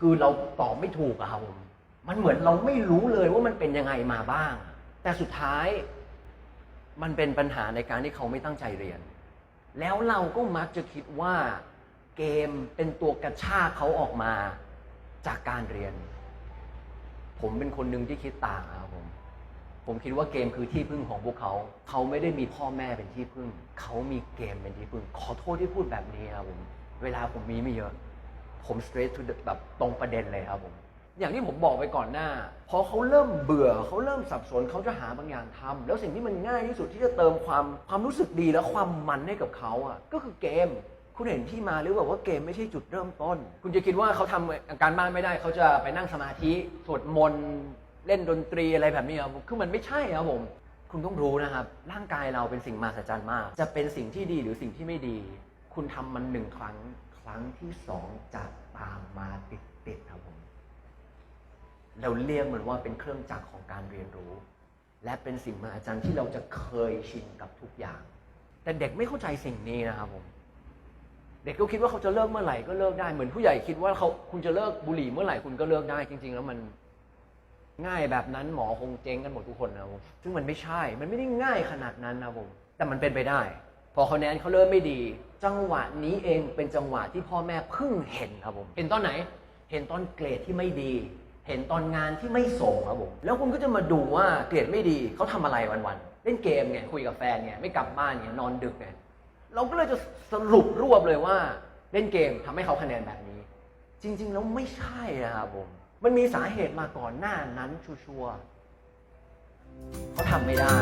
คือเราตอบไม่ถูกอะครับผมมันเหมือนเราไม่รู้เลยว่ามันเป็นยังไงมาบ้าง แต่สุดท้ายมันเป็นปัญหาในการที่เขาไม่ตั้งใจเรียน แล้วเราก็มักจะคิดว่าเกมเป็นตัวกระชากเขาออกมาจากการเรียน ผมเป็นคนหนึ่งที่คิดต่างครับผม ผมคิดว่าเกมคือที่พึ่งของพวกเขา เขาไม่ได้มีพ่อแม่เป็นที่พึ่ง เขามีเกมเป็นที่พึ่ง ขอโทษที่พูดแบบนี้ครับผม เวลาผมมีไม่เยอะ ผม straight to แบบตรงประเด็นเลยครับผม อย่างที่ผมบอกไปก่อนหน้า พอเขาเริ่มเบื่อเขาเริ่มสับสนเขาจะหาบางอย่างทำแล้วสิ่งที่มันง่ายที่สุดที่จะเติมความความรู้สึกดีและความมันให้กับเขาอะก็คือเกม คุณเห็นที่มาหรือเปล่าว่าเกมไม่ใช่จุดเริ่มต้น คุณจะคิดว่าเขาทำการบ้านไม่ได้เขาจะไปนั่งสมาธิสวดมนต์เล่นดนตรีอะไรแบบนี้ครับคือมันไม่ใช่ครับผมคุณต้องรู้นะครับ ร่างกายเราเป็นสิ่งมหัศจรรย์มาก จะเป็นสิ่งที่ดีหรือสิ่งที่ไม่ดี คุณทำมันหนึ่งครั้ง ครั้งที่สองจะตามมาติดๆครับผม เราเรียกมันว่าเป็นเครื่องจักรของการเรียนรู้ และเป็นสิ่งมหัศจรรย์ที่เราจะเคยชินกับทุกอย่าง แต่เด็กไม่เข้าใจสิ่งนี้นะครับผม เด็กก็คิดว่าเขาจะเลิกเมื่อไหร่ก็เลิกได้เหมือนผู้ใหญ่คิดว่าเขาคุณจะเลิกบุหรี่เมื่อไหร่คุณก็เลิกได้จริง ๆ แล้วมันง่ายแบบนั้นหมอคงเจ๊งกันหมดทุกคนนะครับผมซึ่งมันไม่ใช่ มันไม่ได้ง่ายขนาดนั้นนะผม แต่มันเป็นไปได้ พอคะแนนเขาเริ่มไม่ดี จังหวะนี้เองเป็นจังหวะที่พ่อแม่เพิ่งเห็นครับผมเห็นตอนไหน เห็นตอนเกรดที่ไม่ดี เห็นตอนงานที่ไม่ส่งครับผมแล้วคุณก็จะมาดูว่าเกรดไม่ดีเขาทำอะไรวันๆเล่นเกมไงคุยกับแฟนไงไม่กลับบ้านไงนอนดึกไงเราก็เลยจะสรุปรวบเลยว่าเล่นเกมทำให้เขาคะแนนแบบนี้ จริง ๆ แล้วไม่ใช่นะครับผมมันมีสาเหตุมาก่อนหน้านั้นชัวร์ๆเขาทำไม่ได้